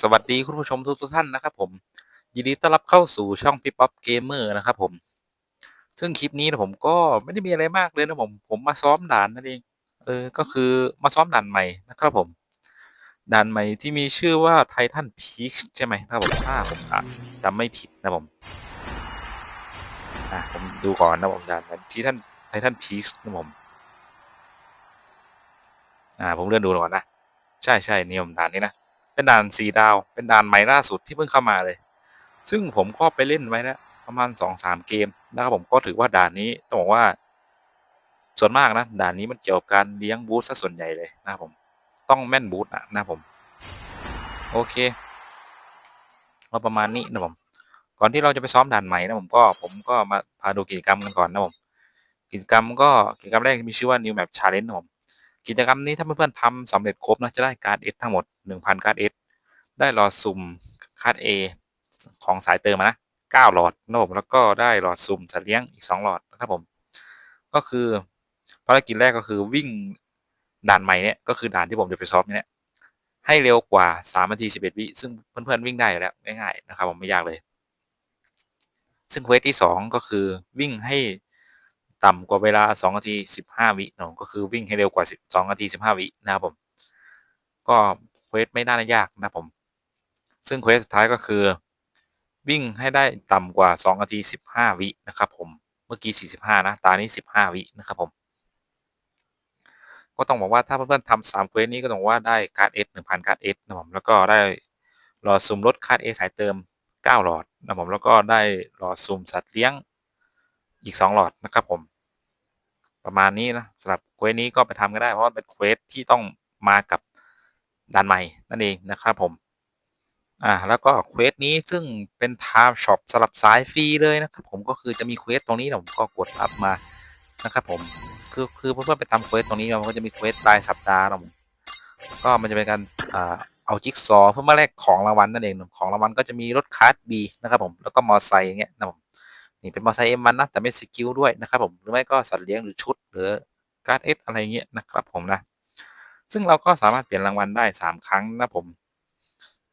สวัสดีคุณผู้ชมทุกทุกท่านนะครับผมยินดีต้อนรับเข้าสู่ช่องพี่ป๊อปเกมเมอร์นะครับผม ซึ่งคลิปนี้นะผมก็ไม่ได้มีอะไรมากเลยนะผม ผมมาซ้อมด่านนั่นเอง เออ ก็คือมาซ้อมด่านใหม่นะครับผม ด่านใหม่ที่มีชื่อว่าไททันพีคใช่ไหมนะครับผมถ้าผมจำไม่ผิดนะผม อะผมดูก่อนนะผมด่านที่ท่านไททันพีคนะผม อ่า ผมเลื่อนดูก่อนนะ ใช่ใช่นี่ผมด่านนี้นะ เป็นด่านสีดาว เป็นด่านใหม่ล่าสุดที่เพิ่งเข้ามาเลย ซึ่งผมก็ไปเล่นไว้แล้วประมาณสองสามเกมนะครับผมก็ถือว่าด่านนี้ต้องบอกว่า ส่วนมากนะด่านนี้มันเกี่ยวกับการเลี้ยงบูธซะส่วนใหญ่เลยนะครับผมต้องแม่นบูธนะนะผม โอเคเราประมาณนี้นะผมก่อนที่เราจะไปซ้อมด่านใหม่นะผมก็ผมก็มาพาดูกิจกรรมกันก่อนนะผมกิจกรรมก็กิจกรรมแรกมีชื่อว่า New Map Challenge นะผมกิจกรรมนี้ถ้าเพื่อนๆทำสำเร็จครบนะจะได้การ์ดเอสทั้งหมด 1,000การ์ดเอสได้หลอดสุ่มการ์ดเอของสายเติมนะ9หลอดนะผมแล้วก็ได้หลอดสุ่มสัตว์เลี้ยงอีก2หลอดนะครับผมก็คือภารกิจแรกก็คือวิ่งด่านใหม่เนี่ยก็คือด่านที่ผมจะไปซ้อมเนี่ยให้เร็วกว่า3นาที11 วิซึ่งเพื่อนๆวิ่งได้อยู่แล้วง่ายๆนะครับผมไม่ยากเลย ซึ่งเควสที่ 2 ก็คือวิ่งให้ต่ำกว่าเวลา2นาที15 วิเนาะก็คือวิ่งให้เร็วกว่า12นาที15 วินะครับผมก็ เควสไม่น่ายากนะผม ซึ่งเควสสุดท้ายก็คือ วิ่งให้ได้ต่ำกว่า2นาที 15 วินะครับผมเมื่อกี้ 45 นะ ตานี้ 15 วินะครับผม ก็ต้องบอกว่าถ้าเพื่อนๆทำสามเควสนี้ก็ต้องว่าได้การ์ดเอสหนึ่งพันการ์ดเอสนะผมแล้วก็ได้หลอดสุ่มลดการ์ดเอสายเติม 9 หลอดนะผมแล้วก็ได้หลอดสุ่มสัตว์เลี้ยงอีก 2 หลอดนะครับผม ประมาณนี้นะสำหรับเควสนี้ก็ไปทำก็ได้เพราะว่าเป็นเควสที่ต้องมากับ ด่านใหม่นั่นเองนะครับผมอ่าแล้วก็เควสนี้ซึ่งเป็นไทม์ช็อปสำหรับสายฟรีเลยนะครับผมก็คือจะมีเควสตรงนี้นะผมก็กดรับมานะครับผมคือคือเพื่อนๆไปทำเควสตรงนี้เราก็จะมีเควสรายสัปดาห์นะผมก็มันจะเป็นการอ่าเอาจิ๊กซอเพื่อมาแลกของรางวัลนั่นเองของรางวัลก็จะมีรถคาร์ดบีนะครับผมแล้วก็มอไซค์อย่างเงี้ยนะผมนี่เป็นมอไซค์เอ็มมันนะแต่ไม่สกิลด้วยนะครับผมหรือไม่ก็สัตว์เลี้ยงหรือชุดหรือการ์ดเอสอะไรเงี้ยนะครับผมนะ ซึ่งเราก็สามารถเปลี่ยนรางวัลได้สามครั้งนะผม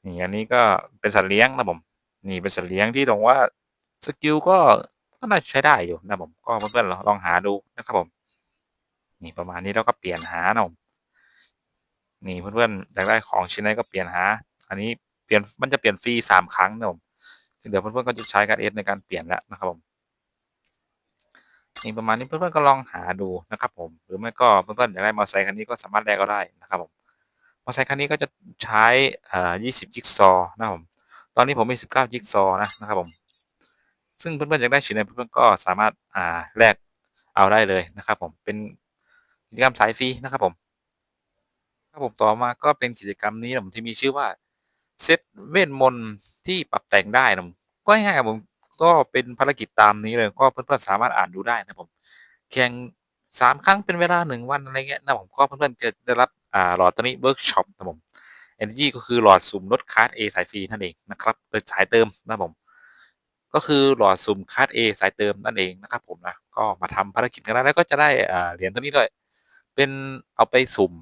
นี่อันนี้ก็เป็นสัตว์เลี้ยงนะผมนี่เป็นสัตว์เลี้ยงที่ตรงว่าสกิลก็ก็น่าใช้ได้อยู่นะผมก็เพื่อนๆลองหาดูนะครับผมนี่ประมาณนี้เราก็เปลี่ยนหานะผมนี่เพื่อนๆอยากได้ของชิ้นไหนก็เปลี่ยนหา อันนี้เปลี่ยนมันจะเปลี่ยนฟรีสามครั้งนะผมเดี๋ยวเพื่อนๆก็จะใช้การเอสในการเปลี่ยนแล้วนะครับผม นี่ประมาณนี้เพื่อนๆก็ลองหาดูนะครับผมหรือไม่ก็เพื่อนๆอยากได้มอเตอร์ไซค์คันนี้ก็สามารถแลกก็ได้นะครับผมมอเตอร์ไซค์คันนี้ก็จะใช้อ่า20 จิ๊กซอนะครับผมตอนนี้ผมมี 19 จิ๊กซอนะนะครับผมซึ่งเพื่อนๆอยากได้ชิ้นไหนเพื่อนๆก็สามารถอ่าแลกเอาได้เลยนะครับผมเป็นกิจกรรมสายฟรีนะครับผมครับผมต่อมาก็เป็นกิจกรรมนี้ผมที่มีชื่อว่าเซตเวทมนต์ที่ปรับแต่งได้นะก็ง่ายๆผม ก็เป็นภารกิจตามนี้เลย ก็เพื่อนๆสามารถอ่านดูได้นะผม แข่งสามครั้งเป็นเวลาหนึ่งวันอะไรเงี้ยนะผมก็เพื่อนๆจะได้รับอ่าหลอดตัวนี้เวิร์กช็อปนะผม Energy ก็คือหลอดสุ่มลดคาร์ด A สายฟรีนั่นเองนะครับเออสายเติมนะผม ก็คือหลอดสุ่มคาร์ด A สายเติมนั่นเองนะครับผมนะก็มาทำภารกิจกันแล้วก็จะได้อ่าเหรียญตัวนี้ด้วย เป็นเอาไปสุ่ม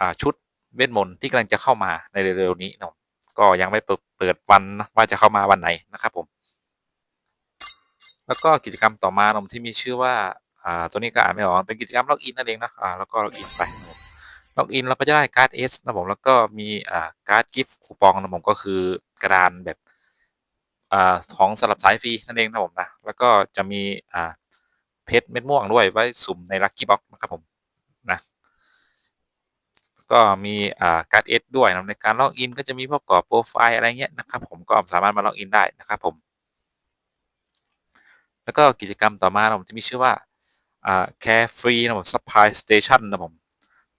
อ่าชุดเวทมนต์ที่กำลังจะเข้ามาในเร็วๆนี้นะก็ยังไม่เปิดวันนะว่าจะเข้ามาวันไหนนะครับผม แล้วก็กิจกรรมต่อมาผมที่มีชื่อว่าอ่าตัวนี้ก็อ่านไม่ออกเป็นกิจกรรมล็อกอินนั่นเองนะอ่าแล้วก็ล็อกอินไปล็อกอินเราก็จะได้การ์ดเอสนะผมแล้วก็มีอ่าการ์ดกิฟต์คูปองนะผมก็คือกระดานแบบอ่าของสำหรับสายฟรีนั่นเองนะผมนะแล้วก็จะมีอ่าเพชรเม็ดม่วงด้วยไว้สุ่มในลัคกี้บ็อกนะครับผมนะก็มีอ่าการ์ดเอสด้วยนะในการล็อกอินก็จะมีพวกกรอบโปรไฟล์อะไรเงี้ยนะครับผมก็สามารถมาล็อกอินได้นะครับผม แล้วก็กิจกรรมต่อมาผมจะมีชื่อว่าอ่า Carefree นะผม Supply Station นะผม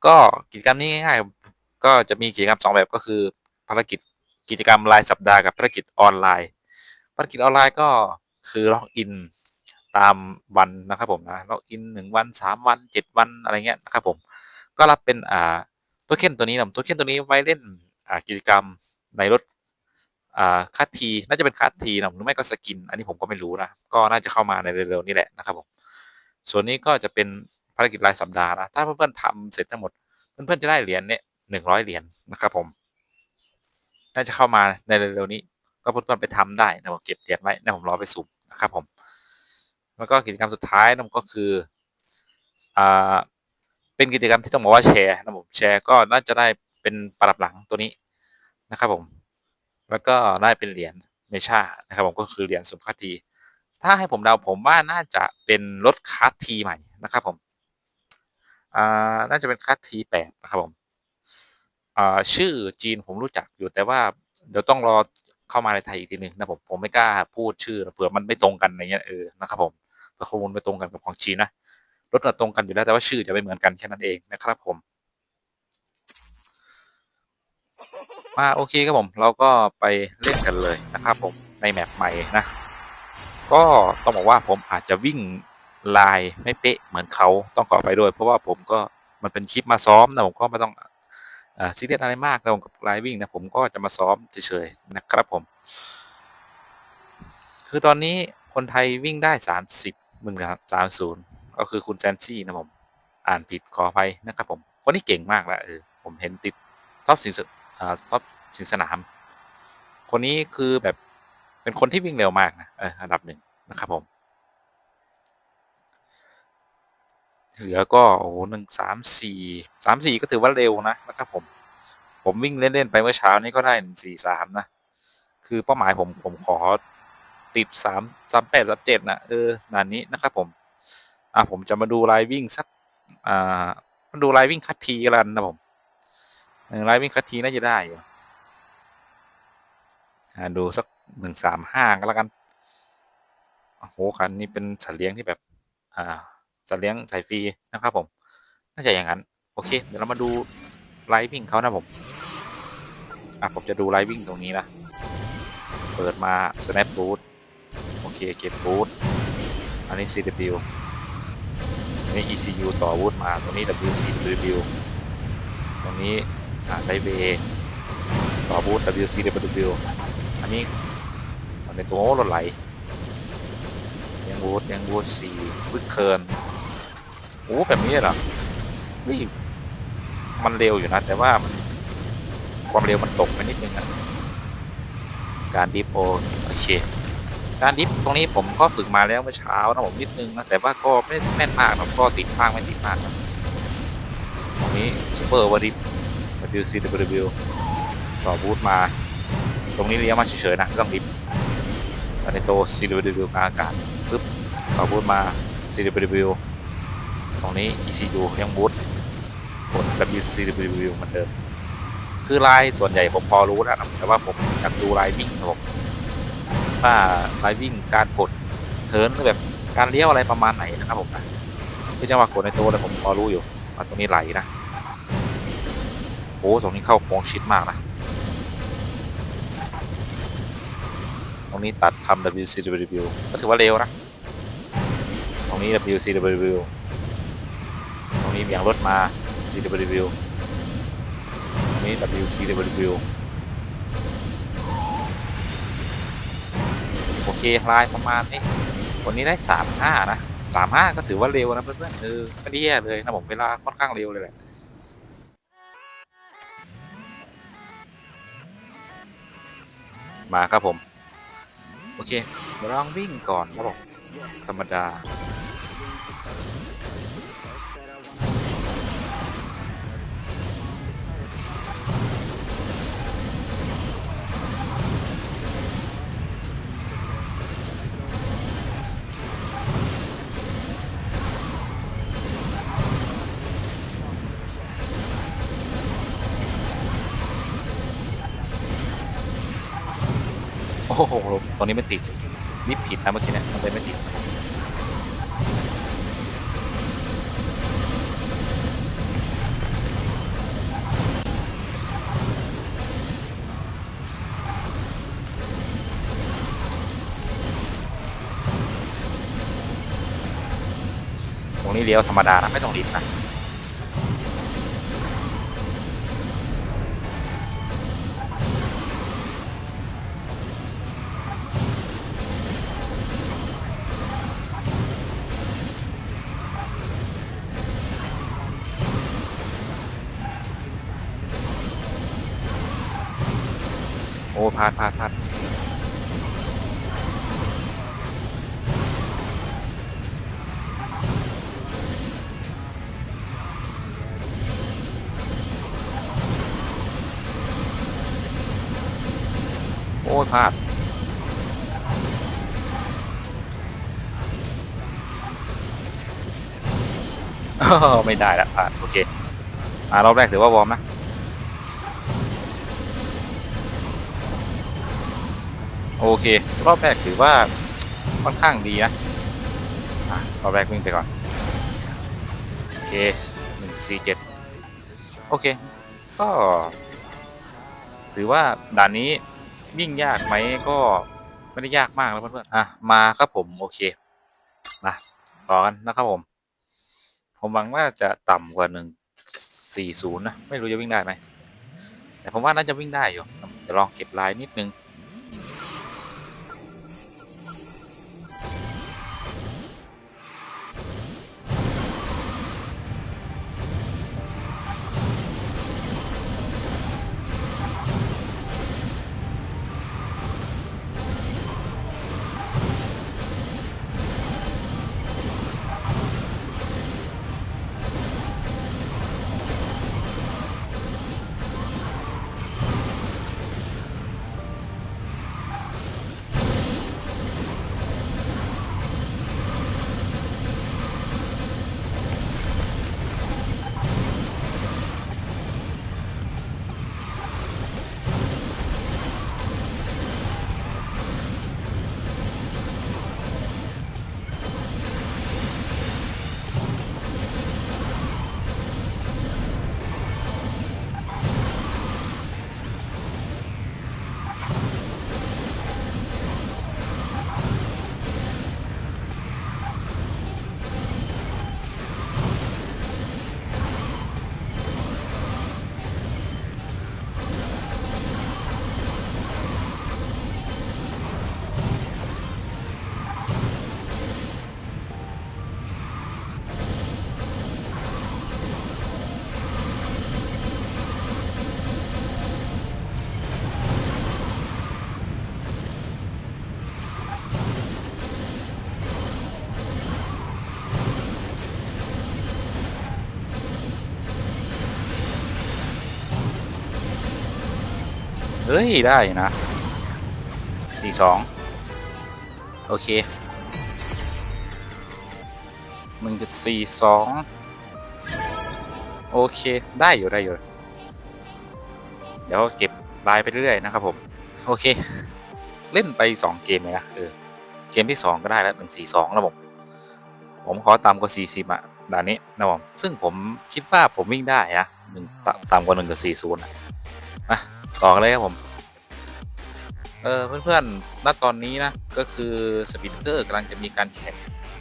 ก็กิจกรรมนี้ง่ายๆก็จะมีกิจกรรม 2 แบบก็คือภารกิจกิจกรรมรายสัปดาห์กับภารกิจออนไลน์ ภารกิจออนไลน์ก็คือล็อกอินตามวันนะครับผมนะล็อกอินหนึ่งวันสามวันเจ็ดวันอะไรเงี้ยนะครับผมก็รับเป็นอ่าตัวเข็นตัวนี้นะตัวเข็นตัวนี้ไว้เล่นอ่ากิจกรรมในรถ คัดทีน่าจะเป็นคัดทีนะหรือไม่ก็สกิน อันนี้ผมก็ไม่รู้นะ ก็น่าจะเข้ามาในเร็วๆนี้แหละนะครับผมส่วนนี้ก็จะเป็นภารกิจรายสัปดาห์นะถ้าเพื่อนๆทำเสร็จทั้งหมด เพื่อนๆจะได้เหรียญเนี่ยหนึ่งร้อยเหรียญนะครับผมน่าจะเข้ามาในเร็วๆนี้ ก็เพื่อนๆไปทำได้นะผมเก็บเหรียญไว้นะผมรอไปสุ่มนะครับผมแล้วก็กิจกรรมสุดท้ายนะผมก็คืออ่าเป็นกิจกรรมที่ต้องบอกว่าแชร์นะผมแชร์ก็น่าจะได้เป็นประดับหลังตัวนี้นะครับผม แล้วก็ได้เป็นเหรียญเมชานะครับผมก็คือเหรียญสุมคัตที ถ้าให้ผมเดาผมว่าน่าจะเป็นรถคัสทีใหม่นะครับผมอ่าน่าจะเป็นคัสทีแปดนะครับผมอ่าชื่อจีนผมรู้จักอยู่แต่ว่าเดี๋ยวต้องรอเข้ามาในไทยอีกทีหนึ่งนะผมผมไม่กล้าพูดชื่อเผื่อมันไม่ตรงกันอะไรเงี้ยเออนะครับผมเผื่อข้อมูลไม่ตรงกันกับของจีนนะรถน่ะตรงกันอยู่แล้วแต่ว่าชื่อจะไม่เหมือนกันแค่นั้นเองนะครับผม มาโอเคครับผมเราก็ไปเล่นกันเลยนะครับผมในแมปใหม่นะ ก็ต้องบอกว่าผมอาจจะวิ่งลายไม่เป๊ะเหมือนเขาต้องขอไปด้วย เพราะว่าผมก็มันเป็นคลิปมาซ้อมนะผมก็ไม่ต้องซีเรียสอะไรมากนะผมกับลายวิ่งนะผมก็จะมาซ้อมเฉยๆนะครับผม คือตอนนี้คนไทยวิ่งได้ 30มื่นครับ30ก็คือคุณแซนซี่นะผมอ่านผิดขออภัยนะครับผมคนนี้เก่งมากแล้วเออผมเห็นติดท็อปสิงสอ่า ท็อปสิงสนาม คนนี้คือแบบเป็นคนที่วิ่งเร็วมากนะเอออันดับหนึ่งนะครับผม เหลือก็โอ้หหนึ่งสามสี่สามสี่ก็ถือว่าเร็วนะนะครับผม ผมวิ่งเล่น ๆ ไปเมื่อเช้านี้ก็ได้หนึ่งสี่สามนะ คือเป้าหมายผมผมขอติดสามสามแปดสามเจ็ดนะเออนานนี้นะครับผม อ่าผมจะมาดูลายวิ่งสัก อ่ามาดูลายวิ่งคัดทีกันนะผม หนึ่งลายวิ่งคัทีน่าจะได้อยู่ดูสักหนึ่งสามห้าก็แล้วกันโอ้โหคันนี้เป็นสัตว์เลี้ยงที่แบบ อ่าสัตว์เลี้ยงสายฟรีนะครับ ผม น่าจะอย่างนั้น โอเค เดี๋ยวเรามาดูไลฟ์วิ่งเขานะผมอะผมจะดูไลฟ์วิ่งตรงนี้นะ เปิดมา snap boot โอเค เก็บ boot อันนี้ CW อันนี้ ECU ต่อ boot มา ตรงนี้ WCW ตรงนี้ อ่าไซเบต่อ boot WCW อันนี้อันนี้ตัวโอ้รถไหลยัง boot ยัง boot สี่วิกเคิร์นโอ้แบบนี้เหรอนี่มันเร็วอยู่นะ แต่ว่ามันความเร็วมันตกไปนิดนึงอะการดิฟโอโอเคการดิฟตรงนี้ผมก็ฝึกมาแล้วเมื่อเช้านะผมนิดนึงนะแต่ว่าก็ไม่แม่นมากนะก็ติดบ้างไม่ติดมากนะตรงนี้ซูเปอร์วาริฟ WCW ต่อบูทมา ตรงนี้เลี้ยวมาเฉยๆนะต้องดิฟตอนนี้โต CW กลางอากาศปึ๊บต่อบูทมา CW ตรงนี้ ECU ยังบูทกด WCW เหมือนเดิม คือลายส่วนใหญ่ผมพอรู้แล้วนะแต่ว่าผมอยากดูลายวิ่งครับผมว่าลายวิ่งการกดเทินแบบการเลี้ยวอะไรประมาณไหนนะครับผมนะคือจังหวะกดในตัวเลยผมพอรู้อยู่ว่าตรงนี้ไหลนะ โอ้ตรงนี้เข้าโค้งชิดมากนะ ตรงนี้ตัดทำ WCW ก็ถือว่าเร็วนะ ตรงนี้ WCW ตรงนี้เบี่ยงรถมา CW ตรงนี้ WCW โอเคลายประมาณนี้วันนี้ได้สามห้านะสามห้าก็ถือว่าเร็วนะเพื่อนๆเออไม่ได้แย่เลยนะผมเวลาค่อนข้างเร็วเลยแหละ มาครับผม โอเคลองวิ่งก่อนครับผมธรรมดา อ้โหตรงนี้ไม่ติดนี่ผิดนะเมื่อกี้เนี่ยมันเลยไม่ติดตรงนี้เลี้ยวธรรมดานะไม่ต้องรีบนะ พลาดพลาดพลาดโอ้พลาดอ้าวไม่ได้ละผ่านโอเคอ่ารอบแรกถือว่าวอร์มนะ เค รอบแรกถือว่าค่อนข้างดีนะอะรอบแรกวิ่งไปก่อน โอเคหนึ่งสี่เจ็ดโอเค ก็ ถือว่าด่านนี้วิ่งยากไหมก็ไม่ได้ยากมากนะเพื่อนๆอะมาครับผมโอเคมาต่อกันนะครับผม ผมหวังว่าจะต่ำกว่าหนึ่งสี่ศูนย์นะ ไม่รู้จะวิ่งได้ไหมแต่ผมว่าน่าจะวิ่งได้อยู่เดี๋ยวลองเก็บลายนิดนึง ฮ้ย ได้นะสี่สองโอเคมันจะสี่สองโอเค ได้อยู่ได้อยู่ เดี๋ยวเก็บลายไปเรื่อยๆนะครับผม โอเค เล่นไปสองเกมเลยนะเออเกมที่สองก็ได้แล้วหนึ่งสี่สองนะผมผมขอต่ำกว่าสี่สิบอะด่านนี้นะผมซึ่งผมคิดว่าผมวิ่งได้นะหนึ่งต่ำต่ำกว่าหนึ่งกับสี่ศูนย์อะ ต่อกเลยครับผม เออเพื่อนๆณตอนนี้นะ ก็คือสปีดเตอร์กำลังจะมีการแข่ง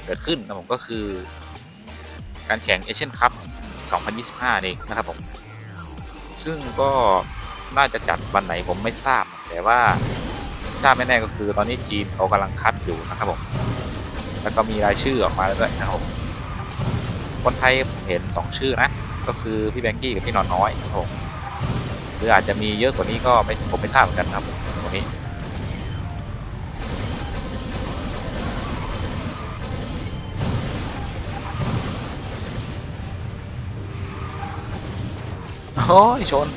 เกิดขึ้นนะผมก็คือ การแข่งเอเชียนคัพ 2025เองนะครับผม ซึ่งก็น่าจะจัดวันไหนผมไม่ทราบ แต่ว่าทราบแน่ๆก็คือตอนนี้จีนเขากำลังคัดอยู่นะครับผม แล้วก็มีรายชื่อออกมาแล้วด้วยนะครับผมคนไทยผมเห็น 2 ชื่อนะ ก็คือพี่แบงกี้กับพี่นอนน้อยครับผม รืออาจจะมีเยอะกว่านี้ก็ไม่ผมไม่ทราบเหมือนกันครับตรงนี้โอ้ยชน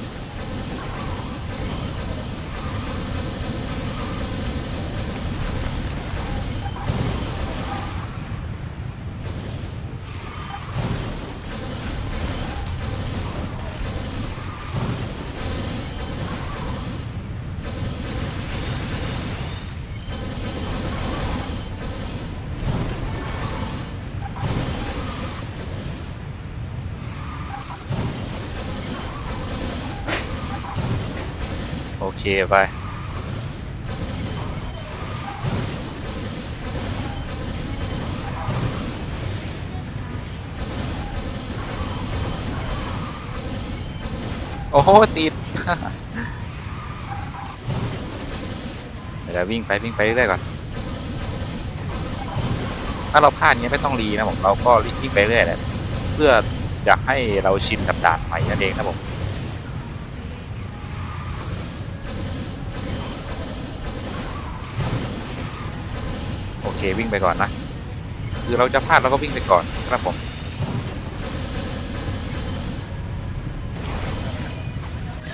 เคไปโอ้โหติดเดี๋ยววิ่งไปวิ่งไปเรื่อยๆก่อน ถ้าเราพลาดเงี้ยไม่ต้องรีนะผมเราก็วิ่งไปเรื่อยแหละเพื่อจะให้เราชินกับด่านใหม่นั่นเองนะผม วิ่งไปก่อนนะ คือเราจะพลาดเราก็วิ่งไปก่อนครับผม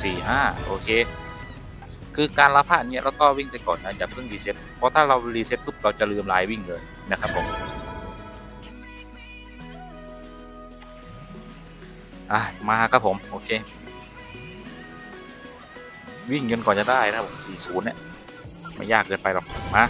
สี่ห้าโอเค คือการละพลาดเนี่ยเราก็วิ่งไปก่อนนะอย่าเพิ่งรีเซ็ตเพราะถ้าเรารีเซ็ตปุ๊บเราจะลืมลายวิ่งเลยนะครับผมอะมาครับผมโอเค วิ่งจนก่อนจะได้นะครับผม40เนี่ยไม่ยากเกินไปหรอกมา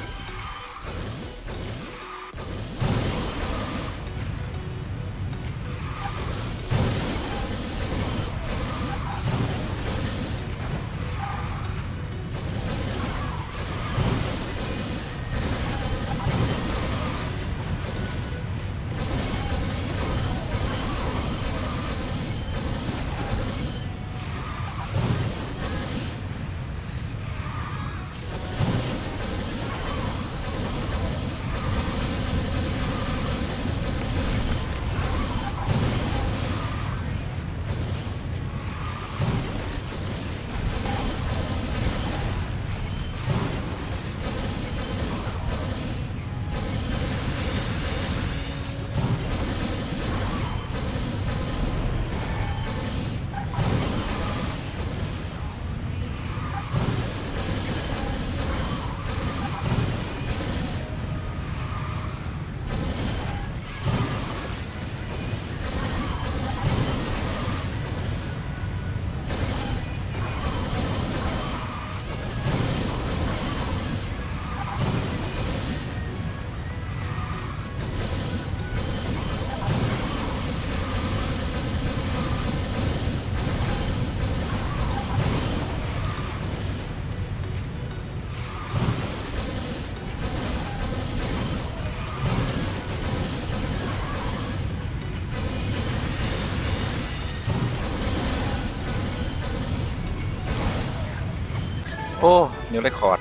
โอ้นิวเรคคอร์ด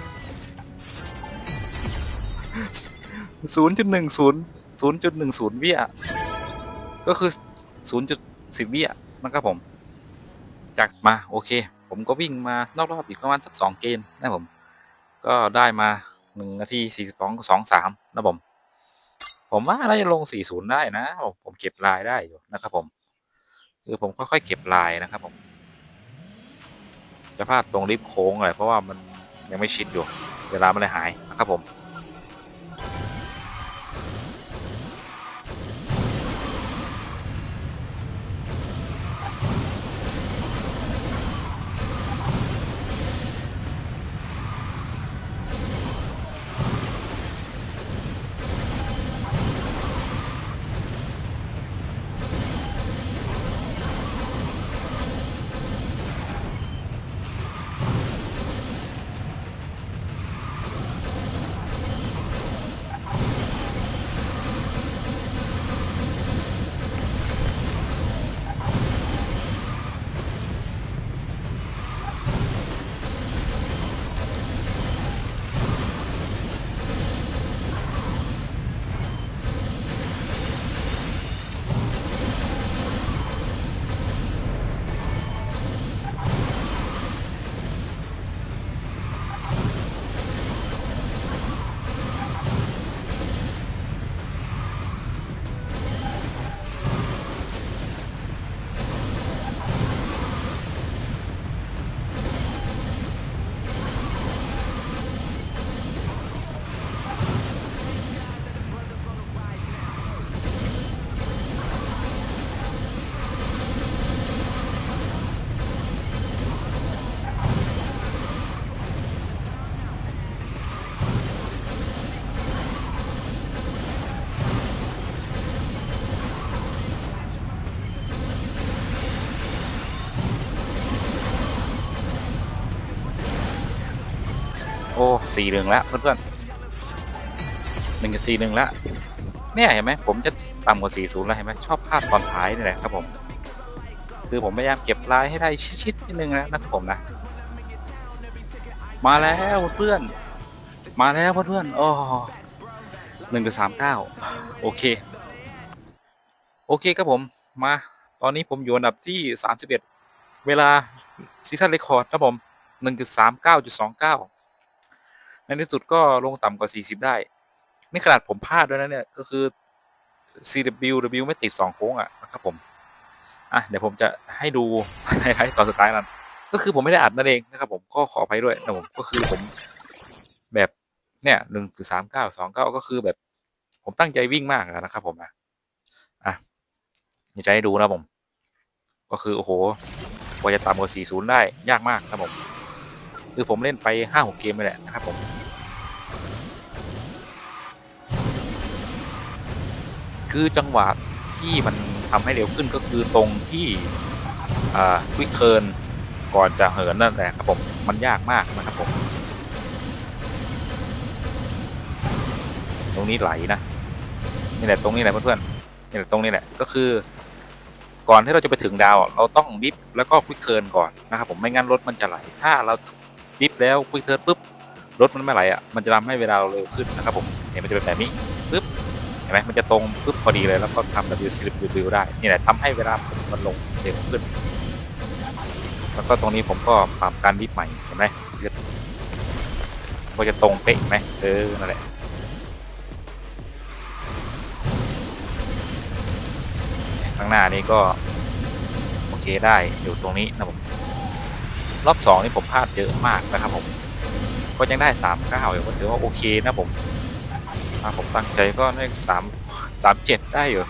ศูนย์จุดหนึ่งศูนย์ศูนย์จุดหนึ่งศูนย์วิอะก็คือศูนย์จุดสิบวิอะนะครับผม จากมาโอเค ผมก็วิ่งมานอกรอบอีกประมาณสักสองเกมนะผม ก็ได้มาหนึ่งนาทีสี่สิบสองสองสามนะผม ผมว่าน่าจะลงสี่ศูนย์ได้นะ ผมเก็บลายได้อยู่นะครับผม คือผมค่อยๆเก็บลายนะครับผม จะพลาดตรงริบโค้งเลยเพราะว่ามันยังไม่ชิดอยู่ เวลามันเลยหายนะครับผม สี่หนึ่งแล้วเพื่อนๆหนึ่งกับสี่หนึ่งแล้วเนี่ยเห็นไหมผมจะต่ำกว่าสี่ศูนย์แล้วเห็นไหมชอบพลาดตอนท้ายนี่แหละครับผม คือผมพยายามเก็บลายให้ได้ชิดๆนิดนึงนะนะครับผมนะ มาแล้วเพื่อนมาแล้วเพื่อนๆโอ้หนึ่งกับสามเก้าโอเค โอเคครับผมมา ตอนนี้ผมอยู่อันดับที่สามสิบเอ็ดเวลาซีซั่นเรคคอร์ดครับผมหนึ่งจุดสามเก้าจุดสองเก้า ในที่สุดก็ลงต่ำกว่าสี่สิบได้ นี่ขนาดผมพลาดด้วยนะเนี่ย ก็คือ CW W ไม่ติดสองโค้งอะนะครับผม อะ เดี๋ยวผมจะให้ดูไฮไลท์ตอนสุดท้ายนั้น ก็คือผมไม่ได้อัดนั่นเองนะครับผมก็ขออภัยด้วยนะผมก็คือผมแบบเนี่ยหนึ่งถึงสามเก้าสองเก้าก็คือแบบ ผมตั้งใจวิ่งมากนะครับผมนะอะอยากจะให้ดูนะผม ก็คือ โอ้โหกว่าจะต่ำกว่า40ได้ยากมากนะผม คือผมเล่นไป5 6เกมไปแหละนะครับผมคือจังหวะที่มันทำให้เร็วขึ้นก็คือตรงที่ควิกเทิร์นก่อนจะเหินนั่นแหละครับผม มันยากมากนะครับผม ตรงนี้ไหลนะ นี่แหละตรงนี้แหละเพื่อนๆนี่แหละตรงนี้แหละก็คือ ก่อนที่เราจะไปถึงดาว เราต้องดิฟแล้วก็ควิกเทิร์นก่อนนะครับผมไม่งั้นรถมันจะไหล ถ้าเรา ดิฟแล้วควิกเทิร์นปุ๊บรถมันไม่ไหลอะมันจะทำให้เวลาเราเร็วขึ้นนะครับผมเนี่ยมันจะเป็นแบบนี้ปุ๊บเห็นไหมมันจะตรงปุ๊บพอดีเลยแล้วก็ทำ W C W ได้นี่แหละทำให้เวลามันลงเร็วขึ้น แล้วก็ตรงนี้ผมก็ปรับการดิฟใหม่เห็นไหมก็จะตรงเป๊ะไหมเออนั่นแหละข้างหน้านี้ก็โอเคได้อยู่ตรงนี้นะผม รอบสองนี่ผมพลาดเยอะมากนะครับผมก็ยังได้สามเก้าอยู่ก็ถือว่าโอเคนะผมถ้าผมตั้งใจก็ได้สามสามเจ็ดได้อยู่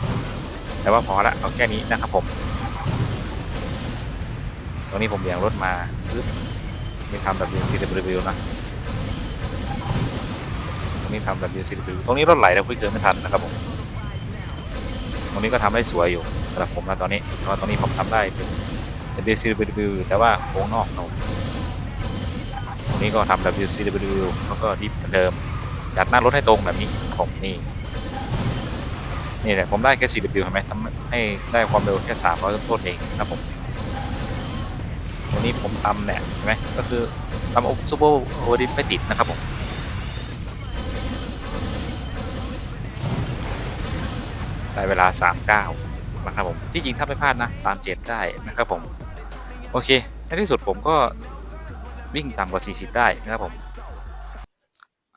แต่ว่าพอละเอาแค่นี้นะครับผมตรงนี้ผมเบี่ยงรถมาปึ๊บนี่ทำแบบ WCW นะตรงนี้ทำแบบ WCW ตรงนี้รถไหลแล้วคุยเกินไม่ทันนะครับผมตรงนี้ก็ทำได้สวยอยู่สำหรับผมนะตอนนี้เพราะตรงนี้ผมทำได้เป็นเป็น WCW แต่ว่าโค้งนอกเราตรงนี้ก็ทำ WCW แล้วก็ดิฟเหมือนเดิม จัดหน้ารถให้ตรงแบบนี้ผมนี่นี่แหละผมได้แค่ CW เห็นไหมทำให้ได้ความเร็วแค่300ต้นๆเองนะผมตรงนี้ผมทำเนี่ยเห็นไหมก็คือทำซูเปอร์โอดิฟไม่ติดนะครับผมได้เวลา 39 นะครับผมที่จริงถ้าไม่พลาดนะ37 ได้นะครับผมโอเคในที่สุดผมก็วิ่งต่ำกว่า 40 ได้นะครับผม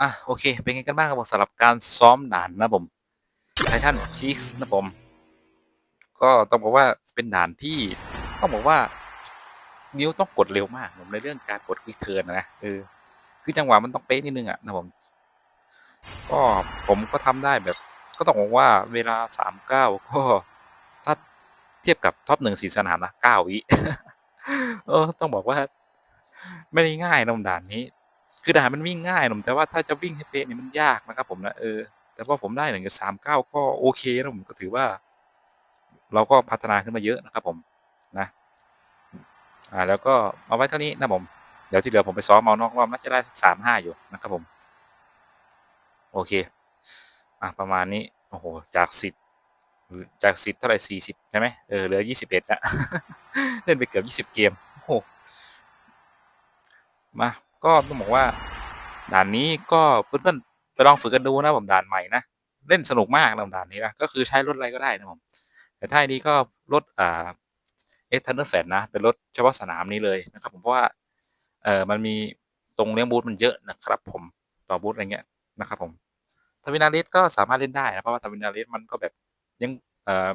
อะโอเค เป็นไงกันบ้างครับผมสำหรับการซ้อมด่านนะผมไททันชีสนะผม ก็ต้องบอกว่าเป็นด่านที่ต้องบอกว่า นิ้วต้องกดเร็วมากผมในเรื่องการกดควิกเทิร์นนะเออคือจังหวะมันต้องเป๊ะนิดนึงอะนะผมก็ผมก็ทำได้แบบ ก็ต้องบอกว่าเวลาสามเก้าก็ เทียบกับท็อปหนึ่งสีสนามนะเก้าวิเออต้องบอกว่า ไม่ได้ง่ายนะผมด่านนี้ คือด่านมันวิ่งง่ายนุ่มแต่ว่าถ้าจะวิ่งให้เป๊ะนี่มันยากนะครับ ผมนะเออแต่ว่าผมได้หนึ่งสามเก้าก็โอเคนะผมก็ถือว่า เราก็พัฒนาขึ้นมาเยอะนะครับผมนะอ่าแล้วก็เอาไว้เท่านี้นะผมเดี๋ยวที่เหลือผมไปซ้อมเอานอกรอบน่าจะได้สามห้าอยู่นะครับผม โอเค อะประมาณนี้โอ้โหจากสิทธิ จากสิทธ์เท่าไหร่สี่สิบใช่ไหมเออเหลือยี่สิบเอ็ดละเล่นไปเกือบยี่สิบเกมโอ้โหมาก็ต้องบอกว่าด่านนี้ก็เพื่อนๆไปลองฝึกกันดูนะผมด่านใหม่นะเล่นสนุกมากนะด่านนี้นะก็คือใช้รถอะไรก็ได้นะผมแต่ถ้านี้ก็รถอ่าเอ็กทันเดอร์แฟนนะเป็นรถเฉพาะสนามนี้เลยนะครับผมเพราะว่าเออมันมีตรงเลี้ยงบูธมันเยอะนะครับ ผมต่อบูธอะไรเงี้ยนะครับผมทวินาเลสก็สามารถเล่นได้นะเพราะว่าทวินาเลสมันก็แบบ ยัง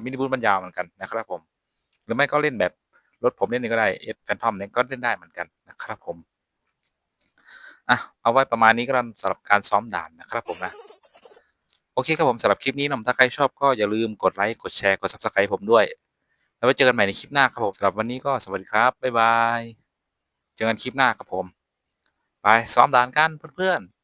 มินิบูธมันยาวเหมือนกันนะครับผม หรือไม่ก็เล่นแบบรถผมเล่นนี่ก็ได้เอสแฟนทอมเนี่ยก็เล่นได้เหมือนกันนะครับผมอะเอาไว้ประมาณนี้ก็แล้วสำหรับการซ้อมด่านนะครับผมนะโอเคครับผมสำหรับคลิปนี้นะถ้าใครชอบก็อย่าลืมกดไลค์กดแชร์กด subscribe ผมด้วย แล้วไว้เจอกันใหม่ในคลิปหน้าครับผมสำหรับวันนี้ก็สวัสดีครับบ๊ายบายเจอกันคลิปหน้าครับผม ไปซ้อมด่านกันเพื่อนๆ